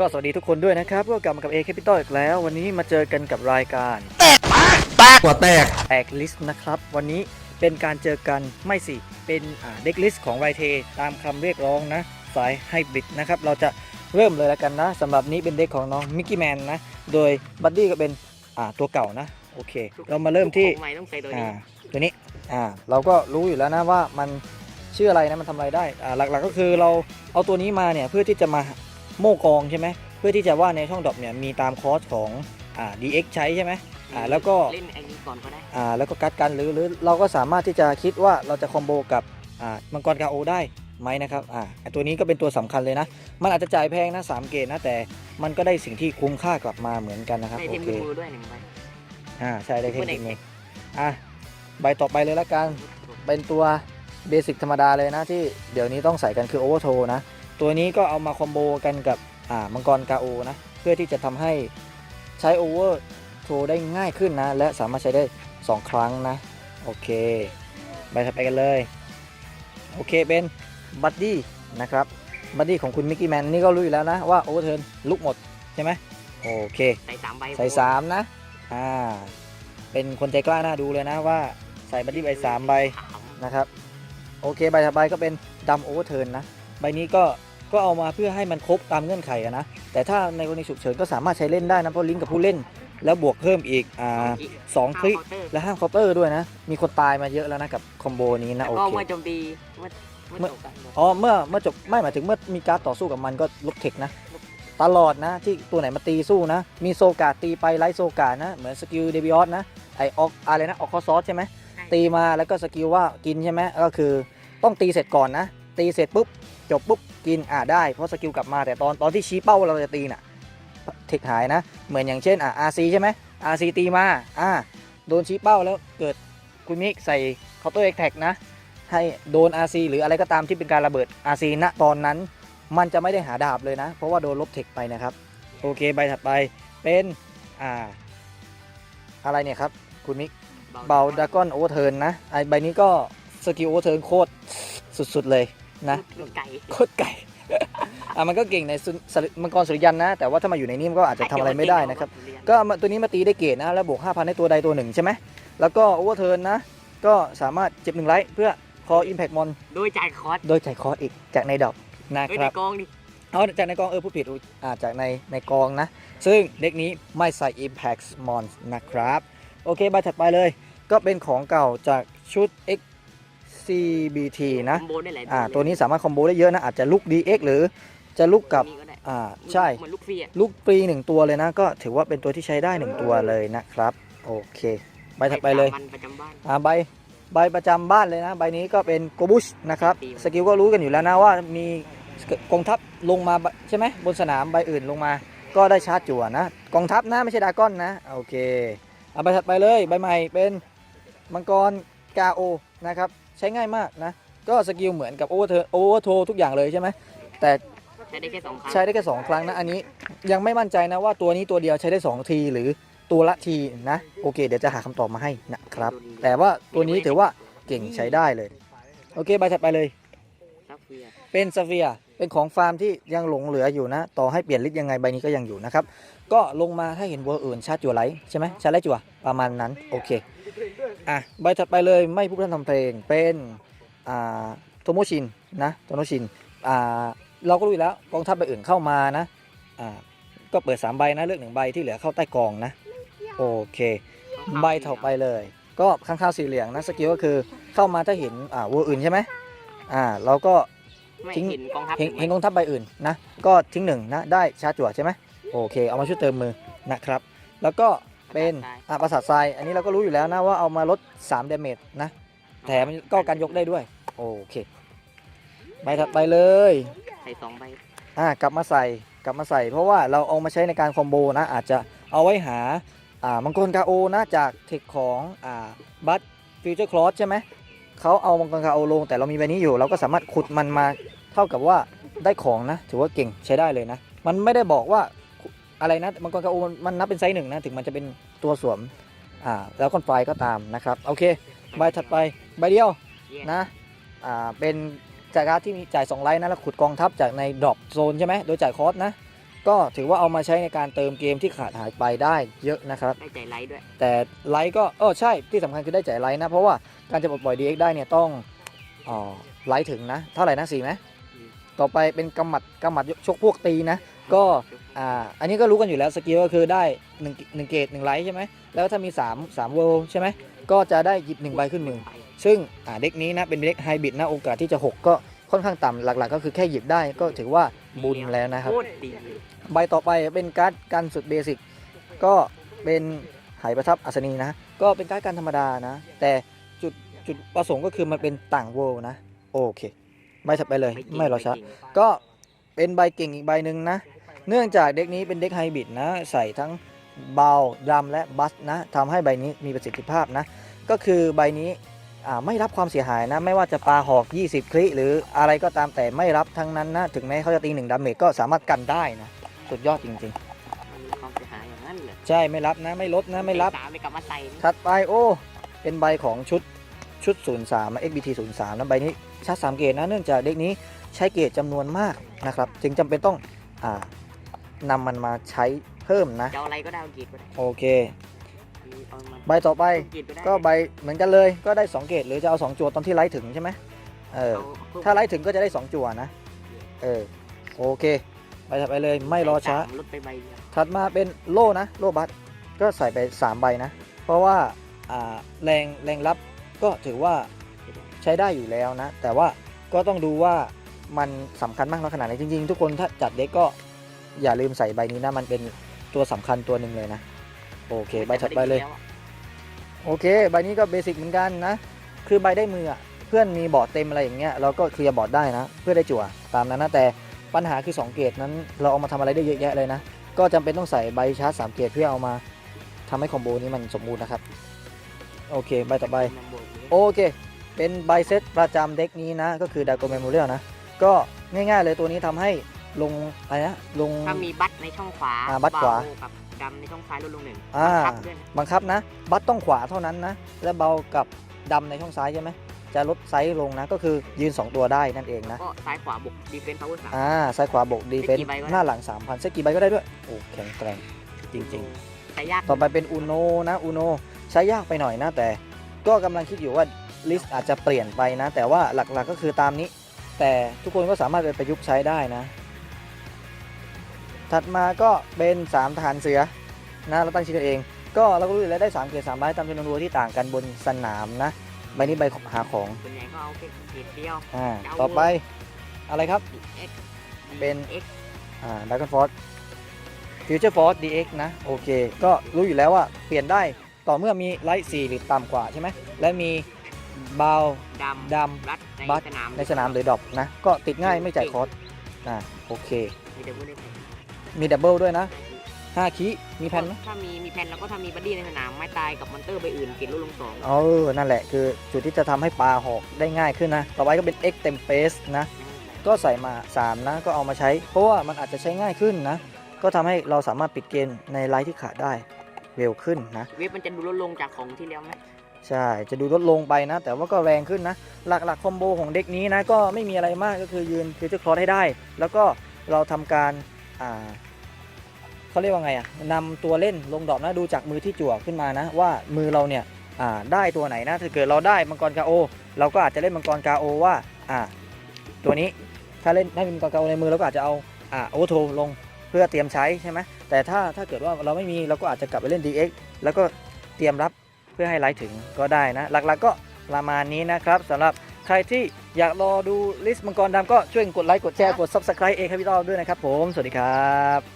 ก็สวัสดีทุกคนด้วยนะครับก็กลับมากับ A Capital อีกแล้ว วันนี้มาเจอกันกับรายการ แตกกว่าแตกแอกลิสต์นะครับ วันนี้เป็นการเจอกันไม่สิ เป็นเด็กลิสต์ของไรเทตามคำเรียกร้องนะ สายไฮบริดนะครับ เราจะเริ่มเลยแล้วกันนะสำหรับนี้เป็นเด็กของน้องมิกกี้แมนนะ โดยบัดดี้ก็เป็นอ่าตัวเก่านะ โอเค เรามาเริ่มที่ของใหม่ต้องใส่ตัวอ่านี้ตัวนี้อ่าเราก็รู้อยู่แล้วนะว่ามันชื่ออะไรนะมันทำอะไรได้อ่าหลักๆก็คือเราเอาตัวนี้มาเนี่ยเพื่อที่จะมา โม่กองใช่ไหมเพื่อที่จะว่าในช่องดรอปเนี่ยมีตามคอร์สของอ่า DX ใช้ใช่ไหมอ่าแล้วก็เล่นไอ้นี้ก่อนก็ได้อ่าแล้วก็กัดกันหรือหรือเราก็สามารถที่จะคิดว่าเราจะคอมโบกับอ่ามังกรกาโอได้ไหมนะครับอ่าไอ้ตัวนี้ก็เป็นตัวสำคัญเลยนะ มันอาจจะจ่ายแพงนะสามเกตนะแต่มันก็ได้สิ่งที่คุ้มค่ากลับมาเหมือนกันนะครับได้โอเทมเคมือด้วยหนึ่งใบอ่าใช่ได้เทค Super นิค Deck มืออะใบต่อไปเลยละกันเป็นตัวเบสิกธรรมดาเลยนะที่เดี๋ยวนี้ต้องใส่กันคือโอเวอร์โทนะ ตัวนี้ก็เอามาคอมโบกันกับอ่ามังกรกาโอนะ เพื่อที่จะทำให้ใช้โอเวอร์โทได้ง่ายขึ้นนะ และสามารถใช้ได้ 2 ครั้งนะ โอเคใบถัดไปกันเลย โอเคเป็นบัดดี้นะครับบัดดี้ของคุณมิกกี้แมนนี่ก็รู้อยู่แล้วนะ ว่าโอเวอร์เทิร์นลุกหมดใช่ไหมโอเค ใส่สามใบใส่สามนะ อ่า เป็นคนใจกล้าน่าดูเลยนะว่าใส่บัดดี้ใบสามใบสามนะครับ โอเคใบถัดไปก็เป็นดำโอเวอร์เทิร์นนะ ใบนี้ก็ ก็เอามาเพื่อให้มันครบตามเงื่อนไขอะนะ แต่ถ้าในกรณีฉุกเฉินก็สามารถใช้เล่นได้นะเพราะลิงก์กับผู้เล่น แล้วบวกเพิ่มอีกอ่าสองคลิกเคาน์เตอร์และห้ามเคาน์เตอร์ด้วยนะ มีคนตายมาเยอะแล้วนะกับคอมโบนี้นะแล้วโอก็เคเมื่อโจมตีเมื่อเมื่อจบกันอ๋อเมื่อเมื่อจบไม่หมายถึงเมื่อมีการดต่อสู้กับมันก็ลบเทคนะ ตลอดนะที่ตัวไหนมาตีสู้นะ มีโซกาตีไปไลท์โซกานะ เหมือนสกิลเดบิออสนะไอออกอะไรนะออกคอซอสใช่ไหมตีมาแล้วก็สกิลว่ากินใช่ไหมก็คือต้องตีเสร็จก่อนนะ ตีเสร็จปุ๊บจบปุ๊บกินอ่าได้เพราะสกิลกลับมาแต่ตอนตอนที่ชี้เป้าเราจะตีน่ะเทคหายนะ เหมือนอย่างเช่นอ่า RC ใช่ไหม RC ตีมาอ่าโดนชี้เป้าแล้วเกิดคุณมิกใส่เคาน์เตอร์แอคแท็กนะ ให้โดน RC หรืออะไรก็ตามที่เป็นการระเบิด RC ณตอนนั้น มันจะไม่ได้หาดาบเลยนะ เพราะว่าโดนลบเทคไปนะครับ โอเคใบถัดไปเป็นอ่าอะไรเนี่ยครับ คุณมิกเบาดากอนโอเวอร์เทิร์นนะไอใบนี้ก็สกิลโอเวอร์เทิร์นโคตรสุดๆเลย นะลูกไก่โคตรไก่อะมันก็เก่งในสุนสลิมังกรสุริยันนะ แต่ว่าถ้ามาอยู่ในนี้มันก็อาจจะทำอะไรไม่ได้นะครับ ก็เอามาตัวนี้มาตีได้เกรดนะ แล้วบวก 5,000 ให้ตัวใดตัวหนึ่งใช่ไหม แล้วก็โอเวอร์เทิร์นนะ ก็สามารถเจ็บหนึ่งไลท์เพื่อคออิมแพ t มอนโดยจ่ายคอร์สโดยจ่ายคอร์สอีกจากในดอกนะเอ้ยคในรับกองดิเอาจากในกองเออผู้ผิดอุ๊ยอ่าจากในในกองนะ ซึ่งเด็กนี้ไม่ใส่ Impact Mon นะครับ โอเคใบถัดไปเลย ก็เป็นของเก่าจากชุด XCBT นะคอมโบได้หลายอ่าตัวนี้สามารถคอมโบได้เยอะนะ อาจจะลุก DX หรือจะลุกกับตัวนี้ก็ได้อ่าใช่ เหมือนลูกฟรีอะลุกฟรีหนึ่งตัวเลยนะ ก็ถือว่าเป็นตัวที่ใช้ได้หนึ่งตัวเลยนะครับ โอเค ใบถัดไปเลยสามันประจำบ้าน อ่าใบใบประจำบ้านเลยนะ ใบนี้ก็เป็นโกบุชนะครับ สกิลก็รู้กันอยู่แล้วนะว่ามีกองทัพลงมาบใช่ไหมบนสนามใบอื่นลงมา ก็ได้ชาร์จจั่วนะ กองทัพนะไม่ใช่ดราก้อนนะ โอเคเอาใบถัดไปเลย ใบใหม่เป็นมังกรกาโอนะครับ ใช้ง่ายมากนะ ก็สกิลเหมือนกับโอเวอร์เทโอเวอร์โททุกอย่างเลยใช่ไหมแต่ใช้ได้แค่สองครั้งใช้ได้แค่สองครั้งนะ อันนี้ยังไม่มั่นใจนะว่าตัวนี้ตัวเดียวใช้ได้สองทีหรือตัวละทีนะ โอเค เดี๋ยวจะหาคำตอบมาให้นะครับ แต่ว่าตัวนี้ถือว่าเก่งใช้ได้เลย โอเคใบถัดไปเลย ซับเฟียร์เป็นซาเฟียเป็นของฟาร์มที่ยังหลงเหลืออยู่นะ ต่อให้เปลี่ยนลิสต์ยังไงใบนี้ก็ยังอยู่นะครับ ก็ลงมาถ้าเห็นเวอร์อื่นชาร์จจั่วไลท์ใช่ไหมชาร์จไลท์จั่วประมาณนั้น โอเค อะใบถัดไปเลยไม่ผู้พัฒนทำเพลงเป็นอ่าโทโมชินนะโทโมชินอ่าเราก็รู้อยู่แล้วกองทัพใบอื่นเข้ามานะอ่าก็เปิด 3 ใบนะเลือกหนึ่งใบที่เหลือเข้าใต้กองนะโอเค ใบถัดไปเลย ก็ข้างๆสีเหลืองนะสกิลก็คือเข้ามาถ้าเห็นอ่าเวอร์อื่นใช่ไหมอ่าเราก็ไม่ทิ้งเห็นกองทัพเห็นถูกไหมเห็นกองทัพใบอื่นนะก็ทิ้งหนึ่งนะได้ชาร์จจั่วใช่ไหมโอเคเอามาช่วยเติมมือนะครับ แล้วก็ เป็นอะประสาททราย อันนี้เราก็รู้อยู่แล้วนะว่าเอามาลด3 d a m a g e นะ แถมก็การยกได้ด้วย โอเค ใบถัดไปเลย ใส่สองใบอ่ากลับมาใส่กลับมาใส่ เพราะว่าเราเอามาใช้ในการคอมโบนะ อาจจะเอาไว้หาอ่ามังกรกาโอนะจากเทคของอ่าบัตฟิวเจอร์คลอสใช่ไหมเขาเอามังกรกาโอลง แต่เรามีใบนี้อยู่ เราก็สามารถขุดมันมาเท่ากับว่าได้ของนะ ถือว่าเก่งใช้ได้เลยนะ มันไม่ได้บอกว่า อะไรนะมังกรกาโอมันมันนับเป็นไซส์หนึ่งนะถึงมันจะเป็นตัวสวมอ่าแล้วคอนไฟก็ตามนะครับโอเคใบถัดไปใบเดียวเย้นะอ่าเป็นจากการดที่มีจ่าย2ไลท์นะแล้วขุดกองทัพจากในดรอปโซนใช่ไหมโดยจ่ายคอสนะก็ถือว่าเอามาใช้ในการเติมเกมที่ขาดหายไปได้เยอะนะครับได้ใจไลท์ด้วย แต่ไลท์ก็เออใช่ที่สำคัญคือได้จ่ายไลท์นะ เพราะว่าการจะปลดปล่อย DX ได้เนี่ยต้องอ๋อไลท์ถึงนะ เท่าไหร่นะสี่ไหมอืม ต่อไปเป็นกำหมัดกำหมัดชกพวกตีนะ ก็อ่าอันนี้ก็รู้กันอยู่แล้วสกิลก็คือได้1 1เกต1ไลท์ใช่ไหมแล้วถ้ามี 3 3เวลใช่ไหมก็จะได้หยิบ1ใบขึ้นมือ ซึ่งอ่าเด็กนี้นะเป็นเด็กไฮบริดนะโอกาสที่จะ 6 ก็ค่อนข้างต่ำหลักๆ ก็คือแค่หยิบได้ก็ถือว่าบุญแล้วนะครับโคตรดีใบต่อไปเป็นการ์ดกันสุดเบสิกก็เป็นไหประทับอัศนีนะ ก็เป็นการ์ดกันธรรมดานะ แต่จุดจุดประสงค์ก็คือมันเป็นต่างโวลนะ โอเค ใบถัดไปเลยจงไม่รอช้าจงก็เป็นใบเก่งอีกใบหนึ่งนะ เนื่องจากเด็กนี้เป็นเด็กไฮบริดนะ ใส่ทั้งเบาดรัมและบัสนะทำให้ใบนี้มีประสิทธิภาพนะ ก็คือใบนี้อ่าไม่รับความเสียหายนะ ไม่ว่าจะปาหอก 20 คลิหรืออะไรก็ตามแต่ไม่รับทั้งนั้นนะ ถึงแม้เขาจะตีหนึ่งดาเมจก็สามารถกันได้นะ สุดยอดจริงมันมีความเสียหายอย่างนั้นเหรอๆใช่ไม่รับนะไม่ลดนะไม่รับสามเลยกลับมาใส่นี่ถัดไปโอ้เป็นใบของชุด ชุด 03นะ XBT 03นะใบนี้ชาร์จ3เกตนะเนื่องจากเด็กนี้ใช้เกตจำนวนมากนะครับจึงจำเป็นต้องอ่านำมันมาใช้เพิ่มนะจะเอาอะไรก็ได้เอากีดก็ได้โอเคเอามันใบต่อไปเอากีดก็ได้ก็ใบเหมือนกันเลยก็ได้ 2 เกตหรือจะเอา 2จั่วตอนที่ไลท์ถึงใช่ไหมเออเอาเพิ่มถ้าไลท์ถึงก็จะได้ 2 จั่วนะเออโอเคไปถัดไปเลยไม่รอช้าลดไปใบเดียวถัดมาเป็นโล่นะ โล่บัสก็ใส่ไป 3 ใบนะ เพราะว่าอ่าแรงแรงรับ ก็ถือว่าใช้ได้อยู่แล้วนะ แต่ว่าก็ต้องดูว่ามันสำคัญมากน้อยขนาดไหนจริง ๆ ทุกคนถ้าจัดเด็กก็อย่าลืมใส่ใบนี้นะ มันเป็นตัวสำคัญตัวหนึ่งเลยนะ โอเค ใบถัดไปเลยแล้วอะโอเค ใบนี้ก็เบสิกเหมือนกันนะ คือใบได้มืออะเพื่อนมีบอร์ดเต็มอะไรอย่างเงี้ยเราก็เคลียร์บอร์ดได้นะ เพื่อได้จั่วตามนั้นนะแต่ปัญหาคือ 2 เกตนั้น เราเอามาทำอะไรได้เยอะแยะเลยนะ ก็จำเป็นต้องใส่ใบชาร์จ3เกตเพื่อเอามาทำให้คอมโบนี้มันสมบูรณ์นะครับ โอเค ใบต่อไปมันบวกอยู่โอเค เป็นใบเซตประจำเด็กนี้นะ ก็คือดาโกเมมโมเรียลนะ ก็ง่ายๆเลยตัวนี้ทำให้ลงอะไรนะ ลง ถ้ามีบัตในช่องขวาอ่าบัตรขวา เบกับดำในช่องซ้ายลดลงหนึ่งอ่า บังคับด้วยนะบังคับนะ บัตต้องขวาเท่านั้นนะ และเบากับดำในช่องซ้ายใช่ไหม จะลดไซส์ลงนะ ก็คือยืน 2 ตัวได้นั่นเองนะ ก็ซ้ายขวาบวกดีเฟนส์พาวเวอร์สาม อ่า ซ้ายขวาบวกดีเฟนได้กี่ใบก็ได้ หน้าหลัง 3,000เซ็กกี่ใบก็ได้ด้วย โอ้ แข็งแกร่งจริงใช้ยากๆต่อไปเป็นอุโนนะอุโน ใช้ยากไปหน่อยนะแต่ก็กำลังคิดอยู่ว่าลิสต์อาจจะเปลี่ยนไปนะ แต่ว่าหลักๆก็คือตามนี้ แต่ทุกคนก็สามารถไปประยุกต์ใช้ได้นะ ถัดมาก็เป็น3ทหารเสือนะเราตั้งชื่อกันเอง ก็เราก็รู้อยู่แล้วได้3เกรด3ใบตามจำนวนรัวที่ต่างกันบนสนามนะใบนี้ใบหาของส่วนใหญ่ก็เอาแค่เกรดเดียวอ่าเอาต่อไปอะไรครับ DX เป็น X อ่าดัก o n ฟอร์ e ฟิวเจอร์ฟอร์ DX นะโอเค ก็รู้อยู่แล้วว่าเปลี่ยนได้ ต่อเมื่อมีไลท์4หรือต่ำกว่าใช่ไหมและมีบาวดำดบัตในบัตสนามในสนามหรือดรอปนะ ก็ติดง่ายไม่จ่ายคอร์สอ่าโอเค มีเดบิวต์ได้ไหมมีดับเบิลด้วยนะ5คีมีแพนไหมถ้ามีมีแพนแล้วก็ถ้ามีบัดดี้ในสนามไม่ตายกับมอนเตอร์ใบอื่นเกรดลดลงสองเออนั่นแหละคือจุดที่จะทำให้ปลาหอกได้ง่ายขึ้นนะ ต่อไปก็เป็น X Tempest นะ ก็ใส่มา 3 นะ ก็เอามาใช้ เพราะว่ามันอาจจะใช้ง่ายขึ้นนะ ก็ทำให้เราสามารถปิดเกมในไลท์ที่ขาดได้ เร็วขึ้นนะ เว็บมันจะดูลดลงจากของที่แล้วไหมใช่ จะดูลดลงไปนะ แต่ว่าก็แรงขึ้นนะ หลักๆคอมโบของเด็กนี้นะ ก็ไม่มีอะไรมากก็คือยืนฟิวเจอร์คลอสให้ได้ แล้วก็เราทำการอ่าเขาเรียกว่าไงอะนำตัวเล่นลงดอกนะดูจากมือที่จั่วขึ้นมานะ ว่ามือเราเนี่ยอ่าได้ตัวไหนนะถ้าเกิดเราได้มังกรกาโอ เราก็อาจจะเล่นมังกรกาโอว่าอ่าตัวนี้ถ้าเล่นได้มังกรกาโอในมือเราก็อาจจะเอาอ่าโอโทลง เพื่อเตรียมใช้ใช่ไหมแต่ถ้าถ้าเกิดว่าเราไม่มีเราก็อาจจะกลับไปเล่น DX แล้วก็เตรียมรับเพื่อให้ไลฟ์ถึงก็ได้นะ หลักๆก็ประมาณนี้นะครับสำหรับใครที่อยากรอดูลิสต์มังกรดำก็ช่วยกดไลค์กดแชร์กด Subscribe เองครับพี่ตอลด้วยนะครับผม สวัสดีครับ